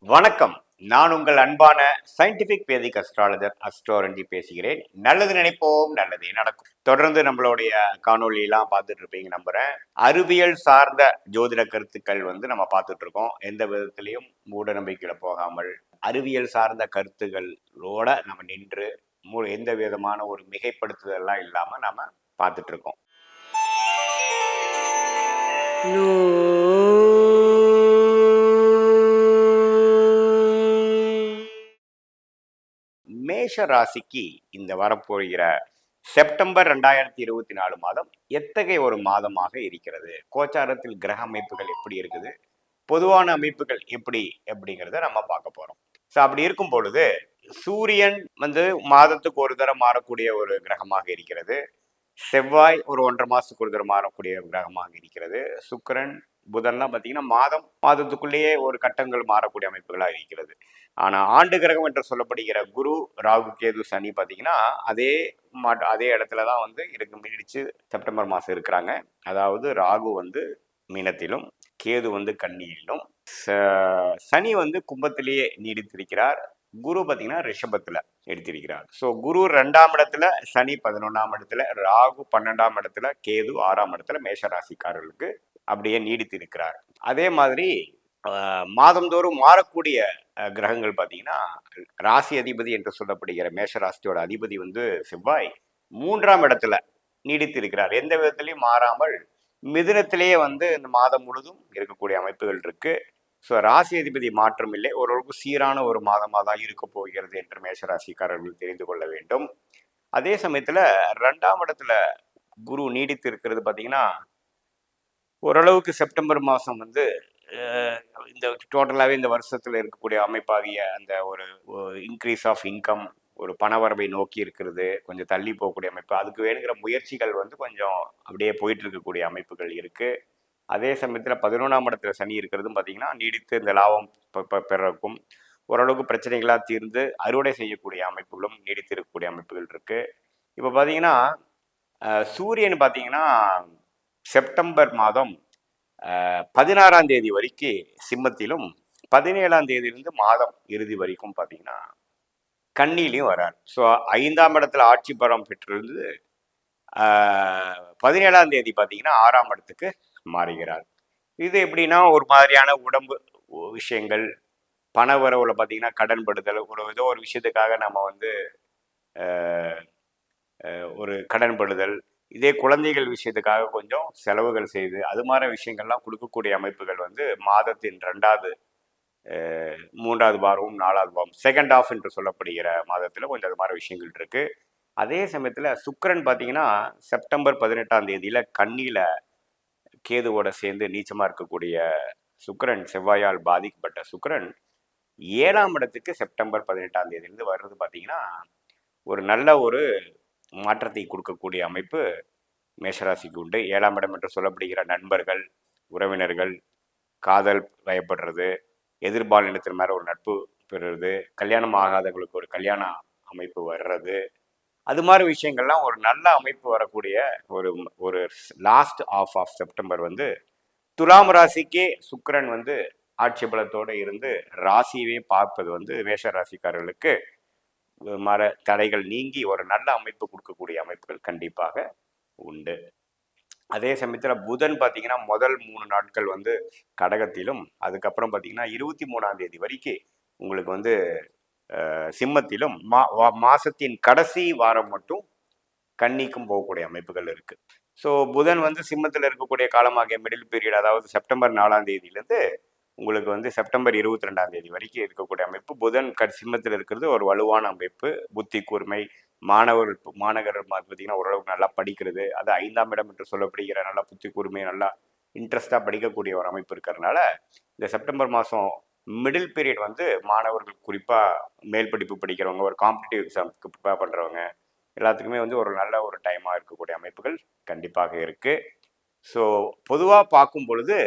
வணக்கம். நான் உங்கள் அன்பான சயின்டிபிக் வேதிக் அஸ்ட்ராலஜர் அஸ்ட்ரோரஞ்சி பேசுகிறேன். நல்லது நினைப்போம் நல்லதே நடக்கும். தொடர்ந்து நம்மளுடைய காணொளியெல்லாம் பார்த்துட்டு இருப்பீங்க நம்புறேன். அறிவியல் சார்ந்த ஜோதிட கருத்துக்கள் வந்து நம்ம பார்த்துட்டு இருக்கோம். எந்த விதத்திலையும் மூட நம்பிக்கையில போகாமல் அறிவியல் சார்ந்த கருத்துக்களோட நம்ம நின்று மூ- எந்த விதமான ஒரு மிகைப்படுத்துதல்லாம் இல்லாம நம்ம பார்த்துட்டு இருக்கோம். மேஷ ராசிக்கு இந்த வரப்போகிற செப்டம்பர் ரெண்டாயிரத்தி இருபத்தி நாலு மாதம் எத்தகைய ஒரு மாதமாக இருக்கிறது? கோச்சாரத்தில் கிரக அமைப்புகள் எப்படி இருக்குது? பொதுவான அமைப்புகள் எப்படி? அப்படிங்கிறத நம்ம பார்க்க போறோம். ஸோ அப்படி இருக்கும் பொழுது சூரியன் வந்து மாதத்துக்கு ஒரு தடவை மாறக்கூடிய ஒரு கிரகமாக இருக்கிறது. செவ்வாய் ஒரு ஒன்றரை மாதத்துக்கு ஒரு தடவை மாறக்கூடிய ஒரு கிரகமாக இருக்கிறது. சுக்கிரன் புதன்லாம் பார்த்தீங்கன்னா மாதம் மாதத்துக்குள்ளேயே ஒரு கட்டங்கள் மாறக்கூடிய அமைப்புகளாக இருக்கிறது. ஆனால் ஆண்டு கிரகம் என்று சொல்லப்படுகிற குரு ராகு கேது சனி பார்த்தீங்கன்னா அதே மாட் அதே இடத்துல தான் வந்து இருக்கு மீடிச்சு செப்டம்பர் மாதம் இருக்கிறாங்க. அதாவது ராகு வந்து மீனத்திலும் கேது வந்து கன்னியிலும். ச- சனி வந்து கும்பத்திலேயே நீடித்திருக்கிறார். குரு பார்த்தீங்கன்னா ரிஷபத்தில் எடுத்திருக்கிறார். ஸோ குரு ரெண்டாம் இடத்துல சனி பதினொன்றாம் இடத்துல ராகு பன்னெண்டாம் இடத்துல கேது ஆறாம் இடத்துல மேஷராசிக்காரர்களுக்கு அப்படியே நீடித்திருக்கிறார். அதே மாதிரி ஆஹ், மாதந்தோறும் மாறக்கூடிய கிரகங்கள் பார்த்தீங்கன்னா ராசி அதிபதி என்று சொல்லப்படுகிற மேஷராசியோட அதிபதி வந்து செவ்வாய் மூன்றாம் இடத்துல நீடித்திருக்கிறார். எந்த விதத்திலையும் மாறாமல் மிதுனத்திலேயே வந்து இந்த மாதம் முழுதும் இருக்கக்கூடிய அமைப்புகள் இருக்கு. ஸோ ராசி அதிபதி மாற்றம் இல்லை. ஓரளவுக்கு சீரான ஒரு மாதமாக தான் இருக்க போகிறது என்று மேஷராசிக்காரர்கள் தெரிந்து கொள்ள வேண்டும். அதே சமயத்தில் ரெண்டாம் இடத்துல குரு நீடித்து இருக்கிறது பார்த்தீங்கன்னா ஓரளவுக்கு செப்டம்பர் மாதம் வந்து இந்த டோட்டலாகவே இந்த வருஷத்தில் இருக்கக்கூடிய அமைப்பாகிய அந்த ஒரு இன்க்ரீஸ் ஆஃப் இன்கம் ஒரு பணவரவை நோக்கி இருக்கிறது. கொஞ்சம் தள்ளி போகக்கூடிய அமைப்பு. அதுக்கு வேணுங்கிற முயற்சிகள் வந்து கொஞ்சம் அப்படியே போயிட்டு இருக்கக்கூடிய அமைப்புகள் இருக்குது அதே சமயத்தில் பதினொன்றாம் இடத்துல சனி இருக்கிறதும் பார்த்தீங்கன்னா நீடித்து இந்த லாபம் பெறக்கும். ஓரளவுக்கு பிரச்சனைகளாக தீர்ந்து அறுவடை செய்யக்கூடிய அமைப்புகளும் நீடித்து இருக்கக்கூடிய அமைப்புகள் இருக்குது இப்போ பார்த்தீங்கன்னா சூரியன் பார்த்தீங்கன்னா செப்டம்பர் மாதம் பதினாறாம் தேதி வரைக்கும் சிம்மத்திலும் பதினேழாம் தேதியிலிருந்து மாதம் இறுதி வரைக்கும் பார்த்தீங்கன்னா கண்ணிலையும் வரார். ஸோ ஐந்தாம் இடத்துல ஆட்சி பரம் பெற்றிருந்து பதினேழாம் தேதி பார்த்தீங்கன்னா ஆறாம் இடத்துக்கு மாறுகிறார். இது எப்படின்னா ஒரு மாதிரியான உடம்பு விஷயங்கள் பண வரவுல பார்த்தீங்கன்னா கடன்படுதல் ஒரு ஏதோ ஒரு விஷயத்துக்காக நம்ம வந்து ஒரு கடன்படுதல் இதே குழந்தைகள் விஷயத்துக்காக கொஞ்சம் செலவுகள் செய்து அது மாதிரி விஷயங்கள்லாம் கொடுக்கக்கூடிய அமைப்புகள் வந்து மாதத்தின் ரெண்டாவது மூன்றாவது வாரமும் நாலாவது வாரம் செகண்ட் ஆஃப் என்று சொல்லப்படுகிற மாதத்தில் கொஞ்சம் அது மாதிரி விஷயங்கள் இருக்குது அதே சமயத்தில் சுக்கரன் பார்த்தீங்கன்னா செப்டம்பர் பதினெட்டாம் தேதியில் கண்ணியில் கேதுவோட சேர்ந்து நீச்சமாக இருக்கக்கூடிய சுக்கிரன் செவ்வாயால் பாதிக்கப்பட்ட சுக்கிரன் ஏழாம் இடத்துக்கு செப்டம்பர் பதினெட்டாம் தேதியிலிருந்து வர்றது பார்த்தீங்கன்னா ஒரு நல்ல ஒரு மாற்றத்தை கொடுக்கக்கூடிய அமைப்பு மேஷராசிக்கு உண்டு. ஏழாம் இடம் என்று சொல்லப்படுகிற நண்பர்கள் உறவினர்கள் காதல் வயப்படுறது எதிர்பாலினத்தின் மேலே ஒரு நட்பு பெறுறது கல்யாணம் ஆகாதவங்களுக்கு ஒரு கல்யாண அமைப்பு வர்றது அது மாதிரி விஷயங்கள்லாம் ஒரு நல்ல அமைப்பு வரக்கூடிய ஒரு ஒரு லாஸ்ட் ஆஃப் ஆஃப் செப்டம்பர் வந்து துலாம் ராசிக்கே சுக்கரன் வந்து ஆட்சி பலத்தோடு இருந்து ராசியவே பார்ப்பது வந்து மேஷ ராசிக்காரர்களுக்கு மர தடைகள் நீங்கி ஒரு நல்ல அமைப்பு கொடுக்கக்கூடிய அமைப்புகள் கண்டிப்பாக உண்டு. அதே சமயத்தில் புதன் பார்த்தீங்கன்னா முதல் மூணு நாட்கள் வந்து கடகத்திலும் அதுக்கப்புறம் பார்த்தீங்கன்னா இருபத்தி மூணாம் தேதி வரைக்கும் உங்களுக்கு வந்து சிம்மத்திலும் மா வா- மாசத்தின் கடைசி வாரம் மட்டும் கன்னிக்கும் போகக்கூடிய அமைப்புகள் இருக்கு. ஸோ புதன் வந்து சிம்மத்தில் இருக்கக்கூடிய காலமாகிய மிடில் பீரியட் அதாவது செப்டம்பர் நாலாம் தேதியிலேருந்து உங்களுக்கு வந்து செப்டம்பர் இருபத்தி ரெண்டாம் தேதி வரைக்கும் இருக்கக்கூடிய அமைப்பு. புதன் க சிம்மத்தில் இருக்கிறது ஒரு வலுவான அமைப்பு. புத்தி கூர்மை மாணவர் மாணவர்கள் பார்த்தீங்கன்னா ஓரளவுக்கு நல்லா படிக்கிறது. அது ஐந்தாம் இடம் என்று சொல்லப்படுகிற நல்லா புத்தி கூர்மை நல்லா இன்ட்ரெஸ்டாக படிக்கக்கூடிய ஒரு அமைப்பு இருக்கிறதுனால இந்த செப்டம்பர் மாதம் மிடில் பீரியட் வந்து மாணவர்கள் குறிப்பாக மேல் படிப்பு படிக்கிறவங்க ஒரு காம்படிட்டிவ் எக்ஸாமுக்கு ப்ரிப்பேர் பண்ணுறவங்க எல்லாத்துக்குமே வந்து ஒரு நல்ல ஒரு டைமாக இருக்கக்கூடிய அமைப்புகள் கண்டிப்பாக இருக்குது ஸோ பொதுவாக பார்க்கும் பொழுது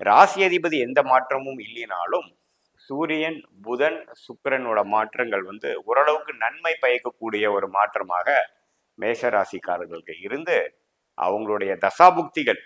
ராசி அதிபதி எந்த மாற்றமும் இல்லைனாலும் சூரியன் புதன் சுக்கிரனோட மாற்றங்கள் வந்து ஓரளவுக்கு நன்மை பயக்கக்கூடிய ஒரு மாற்றமாக மேஷ ராசிக்காரர்களுக்கு இருந்து அவங்களுடைய தசாபுக்திகள்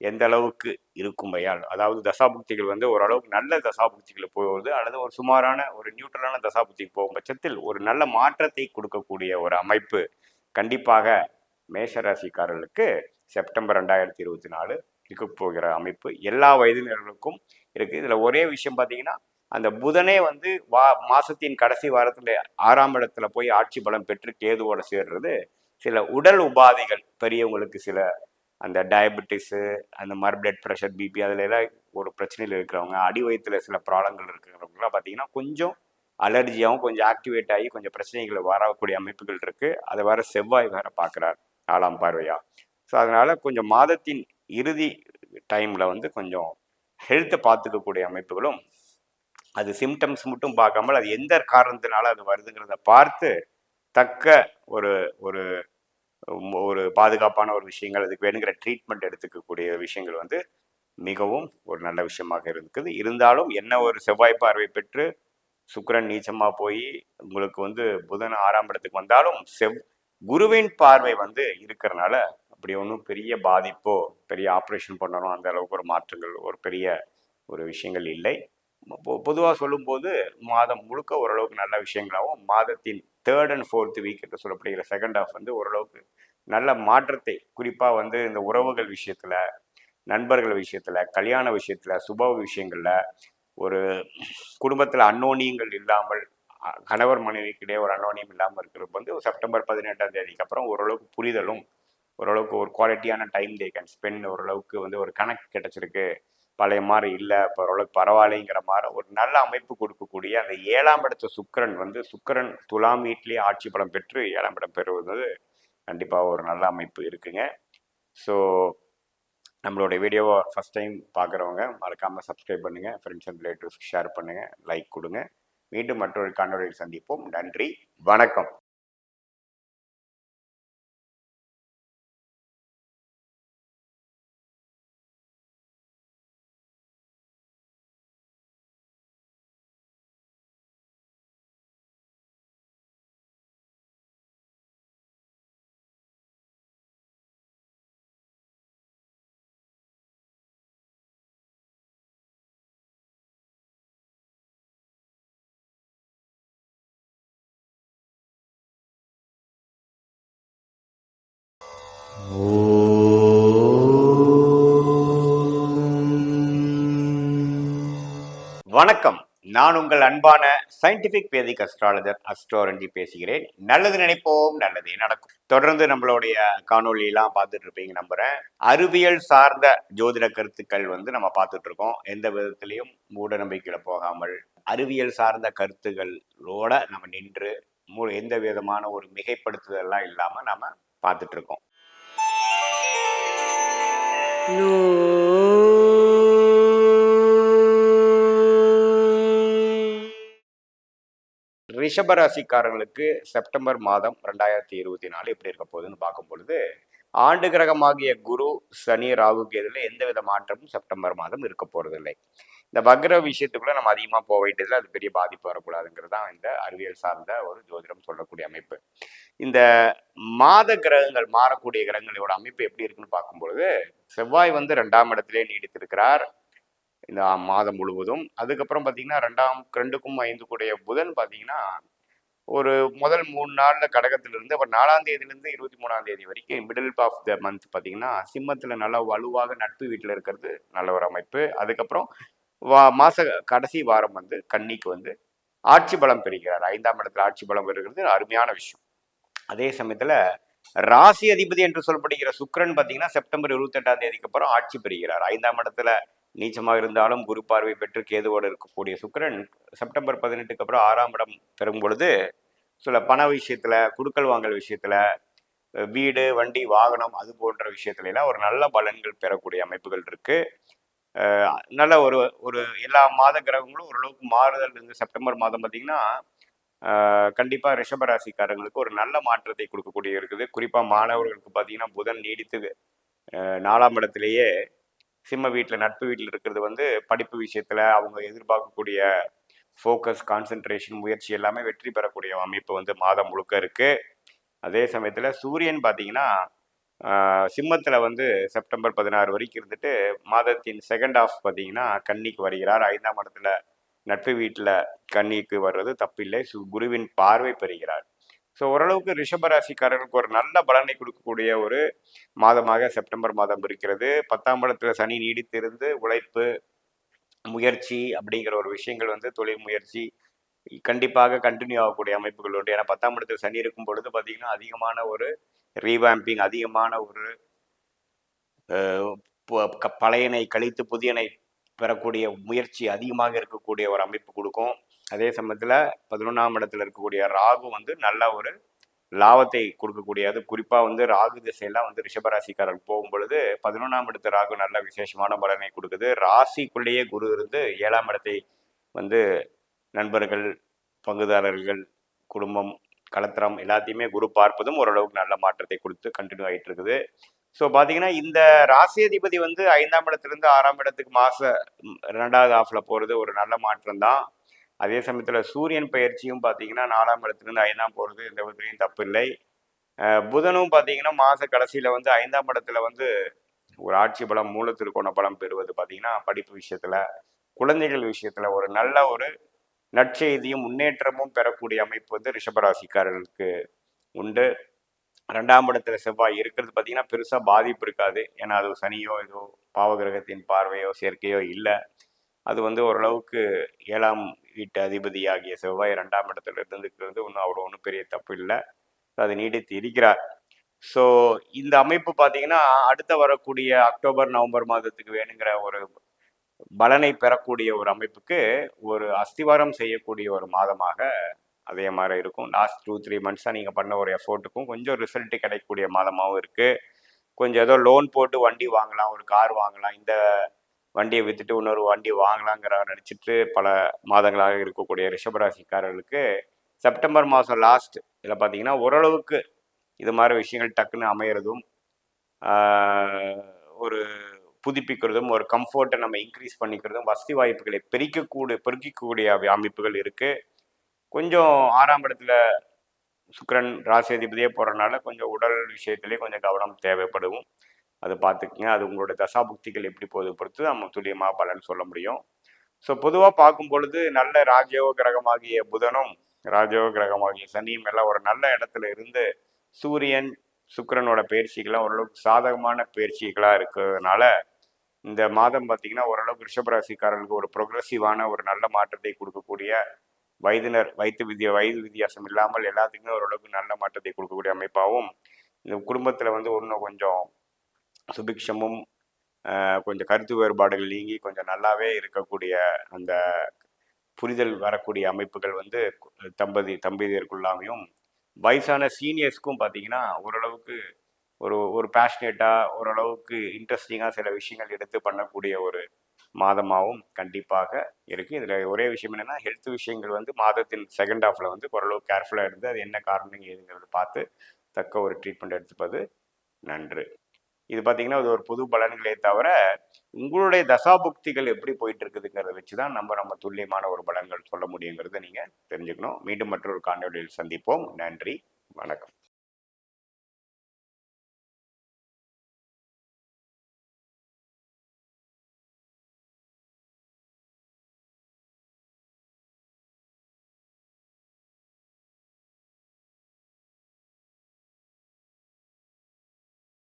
எந்த அளவுக்கு இருக்குமையால் அதாவது தசாபுக்திகள் வந்து ஓரளவுக்கு நல்ல தசாபுக்திகள் போவது அல்லது ஒரு சுமாரான ஒரு நியூட்ரலான தசாபுக்திக்கு போகும் பட்சத்தில் ஒரு நல்ல மாற்றத்தை கொடுக்கக்கூடிய ஒரு அமைப்பு கண்டிப்பாக மேஷராசிக்காரர்களுக்கு செப்டம்பர் ரெண்டாயிரத்தி இருபத்தி நாலு இருக்க போகிற அமைப்பு எல்லா வயதினர்களுக்கும் இருக்குது இதில் ஒரே விஷயம் பார்த்தீங்கன்னா அந்த புதனே வந்து வா மாதத்தின் கடைசி வாரத்தில் ஆறாம் இடத்துல போய் ஆட்சி பலம் பெற்று கேதுவோட சேர்றது சில உடல் உபாதைகள் பெரியவங்களுக்கு சில அந்த டயபெட்டிஸு அந்த மாதிரி பிளட் ப்ரெஷர் பிபி அதில் எல்லாம் ஒரு பிரச்சனையில் இருக்கிறவங்க அடி வயத்தில் சில ப்ராப்ளங்கள் இருக்கிறவங்களாம் பார்த்தீங்கன்னா கொஞ்சம் அலர்ஜியாகவும் கொஞ்சம் ஆக்டிவேட் ஆகி கொஞ்சம் பிரச்சனைகள் வரக்கூடிய அமைப்புகள் இருக்குது அதை வேற செவ்வாய் வேறு பார்க்குறார் நாலாம் பார்வையா. ஸோ அதனால் கொஞ்சம் மாதத்தின் இறுதி டைமில் வந்து கொஞ்சம் ஹெல்த்தை பார்த்துக்கக்கூடிய அமைப்புகளும் அது சிம்டம்ஸ் மட்டும் பார்க்காமல் அது எந்த காரணத்தினால அது வருதுங்கிறத பார்த்து தக்க ஒரு ஒரு ஒரு பாதுகாப்பான ஒரு விஷயங்கள் அதுக்கு வேணுங்கிற ட்ரீட்மெண்ட் எடுத்துக்கக்கூடிய விஷயங்கள் வந்து மிகவும் ஒரு நல்ல விஷயமாக இருக்குது. இருந்தாலும் என்ன ஒரு செவ்வாய் பார்வை பெற்று சுக்கரன் நீச்சமாக போய் உங்களுக்கு வந்து புதன் ஆறாம் இடத்துக்கு வந்தாலும் செவ் குருவின் பார்வை வந்து இருக்கிறனால அப்படி ஒன்றும் பெரிய பாதிப்போ பெரிய ஆப்ரேஷன் பண்ணணும் அந்த அளவுக்கு ஒரு மாற்றங்கள் ஒரு பெரிய ஒரு விஷயங்கள் இல்லை. பொதுவாக சொல்லும்போது மாதம் முழுக்க ஓரளவுக்கு நல்ல விஷயங்களாகவும் மாதத்தின் தேர்ட் அண்ட் ஃபோர்த் வீக் என்று சொல்லப்படுகிற செகண்ட் ஹாஃப் வந்து ஓரளவுக்கு நல்ல மாற்றத்தை குறிப்பாக வந்து இந்த உறவுகள் விஷயத்துல நண்பர்கள் விஷயத்துல கல்யாண விஷயத்துல சுப விஷயங்கள்ல ஒரு குடும்பத்துல அன்னோனியங்கள் இல்லாமல் கணவர் மனைவிக்கிடையே ஒரு அன்னோனியம் இல்லாமல் இருக்கிறது வந்து செப்டம்பர் பதினெட்டாம் தேதிக்கு அப்புறம் ஓரளவுக்கு புரிதலும் ஓரளவுக்கு ஒரு குவாலிட்டியான டைம் தே கேன் ஸ்பெண்ட் ஓரளவுக்கு வந்து ஒரு கணக்கு கிடைச்சிருக்கு. பழைய மாதிரி இல்லை இப்போ ஓரளவுக்கு பரவாயில்லைங்கிற மாதிரி ஒரு நல்ல அமைப்பு கொடுக்கக்கூடிய அந்த ஏழாம் இடத்த சுக்கிரன் வந்து சுக்கரன் துலாம் வீட்லேயே ஆட்சி பலம் பெற்று ஏழாம் இடம் பெறுவது கண்டிப்பாக ஒரு நல்ல அமைப்பு இருக்குங்க. ஸோ நம்மளோட வீடியோவை ஃபஸ்ட் டைம் பார்க்குறவங்க மறக்காமல் சப்ஸ்கிரைப் பண்ணுங்கள் ஃப்ரெண்ட்ஸ் அண்ட் ரிலேட்டிவ்ஸ்க்கு ஷேர் பண்ணுங்கள் லைக் கொடுங்க. மீண்டும் மற்றொரு காணொலியில் சந்திப்போம். நன்றி வணக்கம். வணக்கம். நான் உங்கள் அன்பான சயின்டிபிக் வேதிக் அஸ்ட்ராலஜர் அஸ்ட்ரோரஞ்சி பேசுகிறேன். நல்லது நினைப்போம் நல்லதே நடக்கும். தொடர்ந்து நம்மளுடைய காணொளியெல்லாம் பார்த்துட்டு இருப்பீங்க நம்புறேன். அறிவியல் சார்ந்த ஜோதிட கருத்துக்கள் வந்து நம்ம பார்த்துட்டு இருக்கோம். எந்த விதத்திலையும் மூட நம்பிக்கையில போகாமல் அறிவியல் சார்ந்த கருத்துக்களோட நம்ம நின்று மூ- எந்த விதமான ஒரு மிகைப்படுத்துதல்லாம் இல்லாம நம்ம பார்த்துட்டு இருக்கோம். ரிஷபராசிக்காரர்களுக்கு செப்டம்பர் மாதம் ரெண்டாயிரத்தி இருபத்தி நாலு எப்படி இருக்க போகுதுன்னு பார்க்கும் பொழுது ஆண்டு கிரகமாகிய குரு சனி ராகு கேதுல எந்த வித மாற்றமும் செப்டம்பர் மாதம் இருக்க போறதில்லை. இந்த வக்ர விஷயத்துக்குள்ள நம்ம அதிகமாக போக வேண்டியதில் அது பெரிய பாதிப்பு வரக்கூடாதுங்கிறது தான் இந்த அறிவியல் சார்ந்த ஒரு ஜோதிடம் சொல்லக்கூடிய அமைப்பு. இந்த மாத கிரகங்கள் மாறக்கூடிய கிரகங்களோட அமைப்பு எப்படி இருக்குன்னு பார்க்கும்பொழுது செவ்வாய் வந்து ரெண்டாம் இடத்திலே நீடித்திருக்கிறார். இந்த மாதம் முழுவதும். அதுக்கப்புறம் பார்த்தீங்கன்னா ரெண்டாம் ரெண்டுக்கும் ஐந்து கூடிய புதன் பார்த்தீங்கன்னா ஒரு முதல் மூணு நாளில் கடகத்திலிருந்து அப்புறம் நாலாம் தேதியிலேருந்து இருபத்தி மூணாம் தேதி வரைக்கும் மிடில் ஆஃப் த மந்த் பார்த்தீங்கன்னா சிம்மத்தில் நல்லா வலுவாக நட்பு வீட்டில் இருக்கிறது நல்ல ஒரு அமைப்பு. அதுக்கப்புறம் வா மாத கடைசி வாரம் வந்து கன்னிக்கு வந்து ஆட்சி பலம் பெறுகிறார். ஐந்தாம் இடத்துல ஆட்சி பலம் பெறுகிறது அருமையான விஷயம். அதே சமயத்தில் ராசி அதிபதி என்று சொல்லப்படுகிற சுக்கரன் பார்த்தீங்கன்னா செப்டம்பர் இருபத்தெட்டாம் தேதிக்கு அப்புறம் ஆட்சி பெறுகிறார். ஐந்தாம் இடத்துல நீச்சமாக இருந்தாலும் குரு பார்வை பெற்று கேதுவோடு இருக்கக்கூடிய சுக்கரன் செப்டம்பர் பதினெட்டுக்கு அப்புறம் ஆறாம் இடம் பெறும் பொழுது சில பண விஷயத்தில் குடுக்கல் வாங்கல் விஷயத்தில் வீடு வண்டி வாகனம் அது போன்ற விஷயத்துலலாம் ஒரு நல்ல பலன்கள் பெறக்கூடிய அமைப்புகள் இருக்குது நல்ல ஒரு ஒரு எல்லா மாத கிரகங்களும் ஓரளவுக்கு மாறுதல் இருந்து செப்டம்பர் மாதம் பார்த்திங்கன்னா கண்டிப்பாக ரிஷபராசிக்காரங்களுக்கு ஒரு நல்ல மாற்றத்தை கொடுக்கக்கூடிய இருக்குது. குறிப்பாக மாணவர்களுக்கு பார்த்தீங்கன்னா புதன் நீடித்து நாலாம் இடத்திலேயே சிம்ம வீட்டில் நட்பு வீட்டில் இருக்கிறது வந்து படிப்பு விஷயத்தில் அவங்க எதிர்பார்க்கக்கூடிய ஃபோக்கஸ் கான்சென்ட்ரேஷன் முயற்சி எல்லாமே வெற்றி பெறக்கூடிய அமைப்பு வந்து மாதம் முழுக்க இருக்குது அதே சமயத்தில் சூரியன் பார்த்தீங்கன்னா சிம்மத்தில் வந்து செப்டம்பர் பதினாறு வரைக்கும் இருந்துட்டு மாதத்தின் செகண்ட் ஆஃப் பார்த்தீங்கன்னா கன்னிக்கு வருகிறார். ஐந்தாம் இடத்துல நட்பு வீட்டில் கன்னிக்கு வர்றது தப்பில்லை. சு குருவின் பார்வை பெறுகிறார். ஸோ ஓரளவுக்கு ரிஷபராசிக்காரர்களுக்கு ஒரு நல்ல பலனை கொடுக்கக்கூடிய ஒரு மாதமாக செப்டம்பர் மாதம் இருக்கிறது. பத்தாம் இடத்துல சனி நீடித்திருந்து உழைப்பு முயற்சி அப்படிங்கிற ஒரு விஷயங்கள் வந்து தொழில் முயற்சி கண்டிப்பாக கண்டினியூ ஆகக்கூடிய அமைப்புகள் உண்டு. ஏன்னா பத்தாம் இடத்துல சனி இருக்கும் பொழுது பார்த்தீங்கன்னா அதிகமான ஒரு ரீவாம்பிங் அதிகமான ஒரு பழையனை கழித்து புதியனை பெறக்கூடிய முயற்சி அதிகமாக இருக்கக்கூடிய ஒரு அமைப்பு கொடுக்கும். அதே சமயத்தில் பதினொன்றாம் இடத்துல இருக்கக்கூடிய ராகு வந்து நல்ல ஒரு லாபத்தை கொடுக்கக்கூடியது. குறிப்பாக வந்து ராகு திசையெல்லாம் வந்து ரிஷபராசிக்காரர்கள் போகும் பொழுது பதினொன்றாம் இடத்து ராகு நல்ல விசேஷமான பலனை கொடுக்குது. ராசிக்குள்ளேயே குரு இருந்து ஏழாம் இடத்தை வந்து நண்பர்கள் பங்குதாரர்கள் குடும்பம் கலத்திரம் எல்லாத்தையுமே குரு பார்ப்பதும் ஓரளவுக்கு நல்ல மாற்றத்தை கொடுத்து கண்டினியூ ஆகிட்டு இருக்குது. ஸோ பார்த்தீங்கன்னா இந்த ராசி அதிபதி வந்து ஐந்தாம் இடத்துலேருந்து ஆறாம் இடத்துக்கு மாதம் ரெண்டாவது ஆஃபில் போகிறது ஒரு நல்ல மாற்றம் தான் அதே சமயத்தில் சூரியன் பயிற்சியும் பார்த்தீங்கன்னா நாலாம் இடத்துலேருந்து ஐந்தாம் போகிறது எந்த விதத்துலையும் தப்பு இல்லை புதனும் பார்த்தீங்கன்னா மாத கடைசியில் வந்து ஐந்தாம் இடத்துல வந்து ஒரு ஆட்சி பலம் மூல திருக்கோண பலம் பெறுவது பார்த்தீங்கன்னா படிப்பு விஷயத்தில் குழந்தைகள் விஷயத்தில் ஒரு நல்ல ஒரு நற்செய்தியும் முன்னேற்றமும் பெறக்கூடிய அமைப்பு வந்து ரிஷபராசிக்காரர்களுக்கு உண்டு. ரெண்டாம் இடத்துல செவ்வாய் இருக்கிறது பார்த்தீங்கன்னா பெருசாக பாதிப்பு இருக்காது. ஏன்னா அது சனியோ ஏதோ பாவகிரகத்தின் பார்வையோ சேர்க்கையோ இல்லை. அது வந்து ஓரளவுக்கு ஏழாம் வீட்டு அதிபதி ஆகிய செவ்வாய் ரெண்டாம் இடத்துல இருந்துக்கிறது ஒன்றும் அவ்வளோ ஒன்றும் பெரிய தப்பு இல்லை. அது நீடித்து இருக்கிறார். ஸோ இந்த அமைப்பு பார்த்தீங்கன்னா அடுத்த வரக்கூடிய அக்டோபர் நவம்பர் மாதத்துக்கு வேணுங்கிற ஒரு பலனை பெறக்கூடிய ஒரு அமைப்புக்கு ஒரு அஸ்திவாரம் செய்யக்கூடிய ஒரு மாதமாக அதே மாதிரி இருக்கும். லாஸ்ட் டூ த்ரீ மந்த்ஸாக நீங்கள் பண்ண ஒரு எஃபோர்ட்டுக்கும் கொஞ்சம் ரிசல்ட் கிடைக்கக்கூடிய மாதமாகவும் இருக்குது கொஞ்சம் ஏதோ லோன் போட்டு வண்டி வாங்கலாம் ஒரு கார் வாங்கலாம். இந்த வண்டியை விற்றுட்டு இன்னொரு வண்டி வாங்கலாங்கிற நினச்சிட்டு பல மாதங்களாக இருக்கக்கூடிய ரிஷபராசிக்காரர்களுக்கு செப்டம்பர் மாதம் லாஸ்ட் இதில் பார்த்தீங்கன்னா ஓரளவுக்கு இது மாதிரி விஷயங்கள் டக்குன்னு அமையிறதும் ஒரு புதுப்பிக்கிறதும் ஒரு கம்ஃபர்ட்டை நம்ம இன்க்ரீஸ் பண்ணிக்கிறதும் வசதி வாய்ப்புகளை பெருக்கக்கூடிய பெருக்கக்கூடிய அமைப்புகள் இருக்குது கொஞ்சம் ஆறாம் இடத்துல சுக்கரன் ராசி அதிபதியே போகிறனால கொஞ்சம் உடல் விஷயத்துலேயே கொஞ்சம் கவனம் தேவைப்படும் அதை பார்த்துக்குங்க. அது உங்களோட தசாபுக்திகள் எப்படி போகுது பொறுத்து நம்ம துல்லியமாக பலன் சொல்ல முடியும். ஸோ பொதுவாக பார்க்கும் பொழுது நல்ல ராஜயோக கிரகமாகிய புதனும் ராஜயோக கிரகமாகிய சனியும் எல்லாம் ஒரு நல்ல இடத்துல இருந்து சூரியன் சுக்கரனோட பயிற்சிகள்லாம் ஓரளவுக்கு சாதகமான பயிற்சிகளாக இருக்கிறதுனால இந்த மாதம் பார்த்தீங்கன்னா ஓரளவுக்கு ரிஷபராசிக்காரர்களுக்கு ஒரு ப்ரொக்ரெசிவான ஒரு நல்ல மாற்றத்தை கொடுக்கக்கூடிய வயதினர் வயது வித்திய வயது வித்தியாசம் இல்லாமல் எல்லாத்துக்குமே ஓரளவுக்கு நல்ல மாற்றத்தை கொடுக்கக்கூடிய அமைப்பாகவும் இந்த குடும்பத்தில் வந்து இன்னும் கொஞ்சம் சுபிக்ஷமும் கொஞ்சம் கருத்து வேறுபாடுகள் நீங்கி கொஞ்சம் நல்லாவே இருக்கக்கூடிய அந்த புரிதல் வரக்கூடிய அமைப்புகள் வந்து தம்பதி தம்பதியருக்குள்ளாமையும் வயசான சீனியர்ஸ்க்கும் பார்த்தீங்கன்னா ஓரளவுக்கு ஒரு ஒரு பேஷனேட்டாக ஓரளவுக்கு இன்ட்ரெஸ்டிங்காக சில விஷயங்கள் எடுத்து பண்ணக்கூடிய ஒரு மாதமாகவும் கண்டிப்பாக இருக்குது இதில் ஒரே விஷயம் என்னென்னா ஹெல்த் விஷயங்கள் வந்து மாதத்தின் செகண்ட் ஹாஃபில் வந்து ஓரளவு கேர்ஃபுல்லாக இருந்து அது என்ன காரணம் ஏதுங்கிறது பார்த்து தக்க ஒரு ட்ரீட்மெண்ட் எடுத்துப்பது நன்று. இது பார்த்தீங்கன்னா அது ஒரு புது பலன்களே தவிர உங்களுடைய தசாபுக்திகள் எப்படி போயிட்டு இருக்குதுங்கிறத வச்சு தான் நம்ம நம்ம துல்லியமான ஒரு பலன்கள் சொல்ல முடியுங்கிறத நீங்கள் தெரிஞ்சுக்கணும். மீண்டும் மற்றொரு காணொலியில் சந்திப்போம். நன்றி. வணக்கம்.